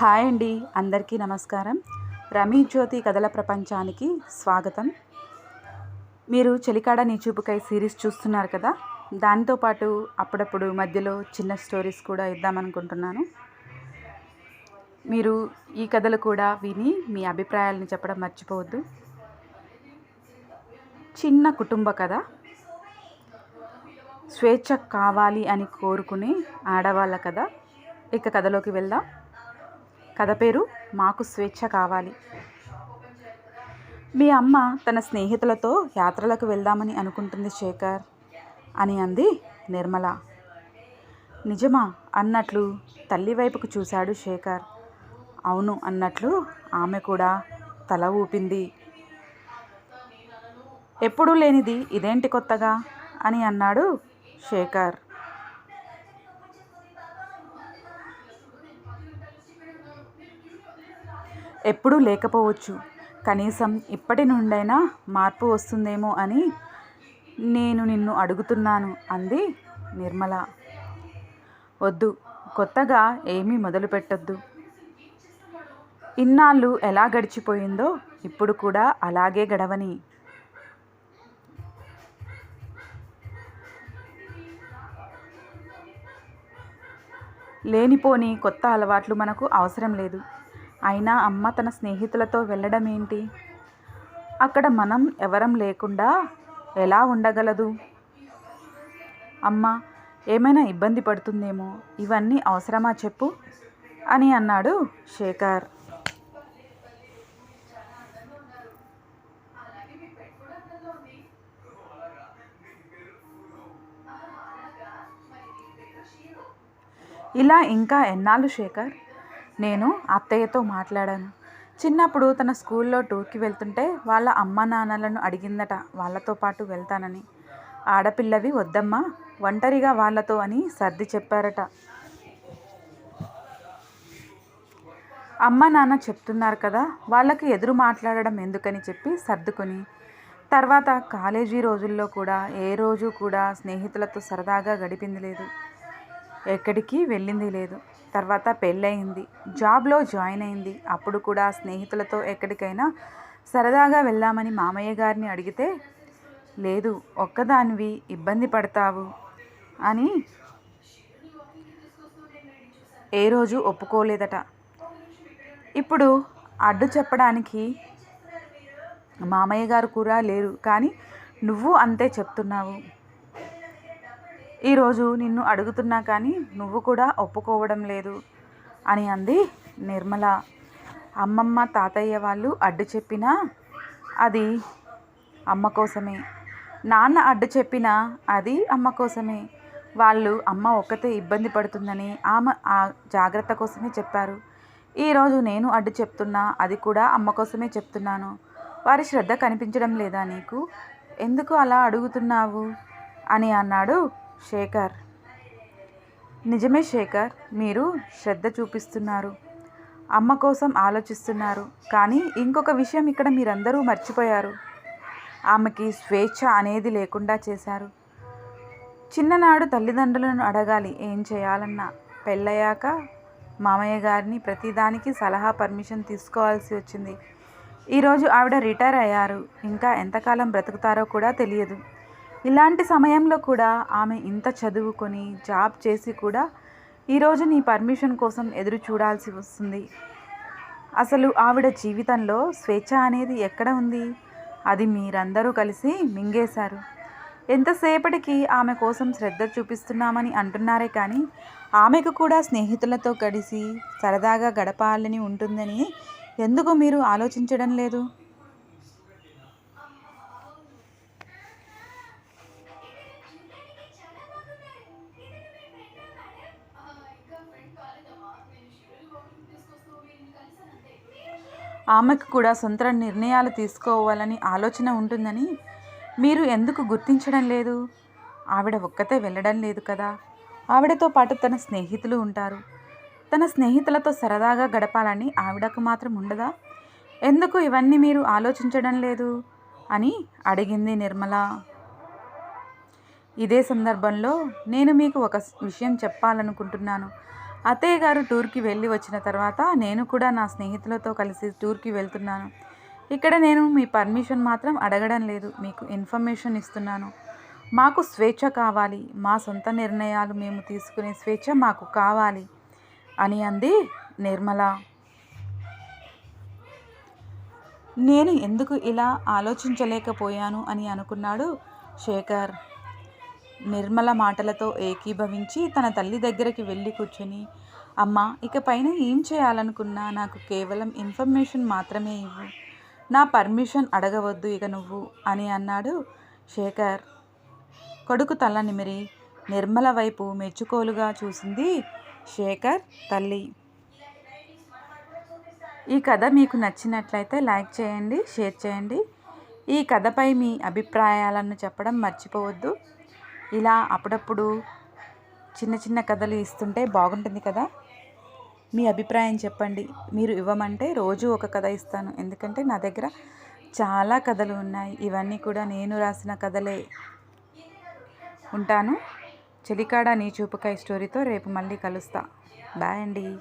Hi అండి అందరికీ నమస్కారం. రమీ జ్యోతి కథల ప్రపంచానికి స్వాగతం. మీరు చెలికాడ నీ చూపుకై సిరీస్ చూస్తున్నారు కదా? దానితో పాటు అప్పుడప్పుడు మధ్యలో చిన్న స్టోరీస్ కూడా ఇద్దామనుకుంటున్నాను. మీరు ఈ కథలు కూడా విని మీ అభిప్రాయాలను చెప్పడం మర్చిపోవద్దు. చిన్న కుటుంబ కథ. స్వేచ్ఛ కావాలి అని కోరుకునే ఆడవాళ్ళ కథ. ఇక కథలోకి వెళ్దాం. కథ పేరు మాకు స్వేచ్ఛ కావాలి. మీ అమ్మ తన స్నేహితులతో యాత్రలకు వెళ్దామని అనుకుంటుంది శేఖర్ అని అంది నిర్మల. నిజమా అన్నట్లు తల్లి వైపుకు చూశాడు శేఖర్. అవును అన్నట్లు ఆమె కూడా తల ఊపింది. ఎప్పుడూ లేనిది ఇదేంటి కొత్తగా అని అన్నాడు శేఖర్. ఎప్పుడూ లేకపోవచ్చు. కనీసం ఇప్పటి నుండైనా మార్పు వస్తుందేమో అని నేను నిన్ను అడుగుతున్నాను అంది నిర్మల. వద్దు కొత్తగా ఏమీ మొదలు పెట్టొద్దు. ఇన్నాళ్ళు ఎలా గడిచిపోయిందో ఇప్పుడు కూడా అలాగే గడవని. లేనిపోని కొత్త అలవాట్లు మనకు అవసరం లేదు. అయినా అమ్మ తన స్నేహితులతో వెళ్ళడం ఏంటి అక్కడ మనం ఎవరం లేకుండా ఎలా ఉండగలదు? అమ్మ ఏమైనా ఇబ్బంది పడుతుందేమో? ఇవన్నీ అవసరమా చెప్పు అని అన్నాడు శేఖర్. ఇలా ఇంకా ఎన్నాళ్ళు శేఖర్? నేను అత్తయ్యతో మాట్లాడాను. చిన్నప్పుడు తన స్కూల్లో టూర్కి వెళ్తుంటే వాళ్ళ అమ్మ నాన్నలను అడిగిందట వాళ్ళతో పాటు వెళ్తానని. ఆడపిల్లవి వద్దమ్మా ఒంటరిగా వాళ్ళతో అని సర్ది చెప్పారట. అమ్మ నాన్న చెప్తున్నారు కదా వాళ్ళకి ఎదురు మాట్లాడడం ఎందుకని చెప్పి సర్దుకొని తర్వాత కాలేజీ రోజుల్లో కూడా ఏ రోజు కూడా స్నేహితులతో సరదాగా గడిపింది లేదు. ఎక్కడికి వెళ్ళింది లేదు. తర్వాత పెళ్ళయింది. జాబ్లో జాయిన్ అయింది. అప్పుడు కూడా స్నేహితులతో ఎక్కడికైనా సరదాగా వెళ్దామని మామయ్య గారిని అడిగితే లేదు ఒక్కదానివి ఇబ్బంది పడతావు అని ఏ రోజు ఒప్పుకోలేదట. ఇప్పుడు అడ్డు చెప్పడానికి మామయ్య గారు కూడా లేరు. కానీ నువ్వు అంతే చెప్తున్నావు. ఈరోజు నిన్ను అడుగుతున్నా కానీ నువ్వు కూడా ఒప్పుకోవడం లేదు అని అంది నిర్మల. అమ్మమ్మ తాతయ్య వాళ్ళు అడ్డు చెప్పినా అది అమ్మ కోసమే. నాన్న అడ్డు చెప్పినా అది అమ్మ కోసమే. వాళ్ళు అమ్మ ఒక్కతే ఇబ్బంది పడుతుందని ఆమె ఆ జాగ్రత్త కోసమే చెప్పారు. ఈరోజు నేను అడ్డు చెప్తున్నా అది కూడా అమ్మ కోసమే చెప్తున్నాను. వారి శ్రద్ధ కనిపించడం లేదా నీకు? ఎందుకు అలా అడుగుతున్నావు? అని అన్నాడు శేఖర్. నిజమే శేఖర్ మీరు శ్రద్ధ చూపిస్తున్నారు. అమ్మ కోసం ఆలోచిస్తున్నారు. కానీ ఇంకొక విషయం ఇక్కడ మీరందరూ మర్చిపోయారు. ఆమెకి స్వేచ్ఛ అనేది లేకుండా చేశారు. చిన్ననాడు తల్లిదండ్రులను అడగాలి ఏం చేయాలన్నా. పెళ్ళయ్యాక మామయ్య గారిని ప్రతిదానికి సలహా పర్మిషన్ తీసుకోవాల్సి వచ్చింది. ఈరోజు ఆవిడ రిటైర్ అయ్యారు. ఇంకా ఎంతకాలం బ్రతుకుతారో కూడా తెలియదు. ఇలాంటి సమయంలో కూడా ఆమె ఇంత చదువుకొని జాబ్ చేసి కూడా ఈరోజు నీ పర్మిషన్ కోసం ఎదురు చూడాల్సి వస్తుంది. అసలు ఆవిడ జీవితంలో స్వేచ్ఛ అనేది ఎక్కడ ఉంది? అది మీరందరూ కలిసి మింగేశారు. ఎంతసేపటికి ఆమె కోసం శ్రద్ధ చూపిస్తున్నామని అంటున్నారే కానీ ఆమెకు కూడా స్నేహితులతో కలిసి సరదాగా గడపాలని ఉంటుందని ఎందుకు మీరు ఆలోచించడం లేదు? ఆమెకు కూడా సొంత నిర్ణయాలు తీసుకోవాలని ఆలోచన ఉంటుందని మీరు ఎందుకు గుర్తించడం లేదు? ఆవిడ ఒక్కతే వెళ్ళడం లేదు కదా. ఆవిడతో పాటు తన స్నేహితులు ఉంటారు. తన స్నేహితులతో సరదాగా గడపాలని ఆవిడకు మాత్రం ఉండదా? ఎందుకు ఇవన్నీ మీరు ఆలోచించడం లేదు? అని అడిగింది నిర్మల. ఇదే సందర్భంలో నేను మీకు ఒక విషయం చెప్పాలనుకుంటున్నాను. అత్తయ్య గారు టూర్కి వెళ్ళి వచ్చిన తర్వాత నేను కూడా నా స్నేహితులతో కలిసి టూర్కి వెళ్తున్నాను. ఇక్కడ నేను మీ పర్మిషన్ మాత్రం అడగడం లేదు మీకు ఇన్ఫర్మేషన్ ఇస్తున్నాను. మాకు స్వేచ్ఛ కావాలి మా సొంత నిర్ణయాలు మేము తీసుకునే స్వేచ్ఛ మాకు కావాలి అని అంది నిర్మల. నేను ఎందుకు ఇలా ఆలోచించలేకపోయాను అని అనుకున్నాడు శేఖర్. నిర్మల మాటలతో ఏకీభవించి తన తల్లి దగ్గరికి వెళ్ళి కూర్చొని అమ్మ ఇక పైన ఏం చేయాలనుకున్నా నాకు కేవలం ఇన్ఫర్మేషన్ మాత్రమే ఇవ్వు. నా పర్మిషన్ అడగవద్దు ఇక నువ్వు అని అన్నాడు శేఖర్. కొడుకు తల నిమిరి నిర్మల వైపు మెచ్చుకోలుగా చూసింది శేఖర్ తల్లి. ఈ కథ మీకు నచ్చినట్లయితే లైక్ చేయండి షేర్ చేయండి. ఈ కథపై మీ అభిప్రాయాలను చెప్పడం మర్చిపోవద్దు. ఇలా అప్పుడప్పుడు చిన్న చిన్న కథలు ఇస్తుంటే బాగుంటుంది కదా? మీ అభిప్రాయం చెప్పండి. మీరు ఇవ్వమంటే రోజు ఒక కథ ఇస్తాను. ఎందుకంటే నా దగ్గర చాలా కథలు ఉన్నాయి. ఇవన్నీ కూడా నేను రాసిన కథలే ఉంటాను. చెలికాడ నీ చూపుకాయ స్టోరీతో రేపు మళ్ళీ కలుస్తా. బాయ్ అండి.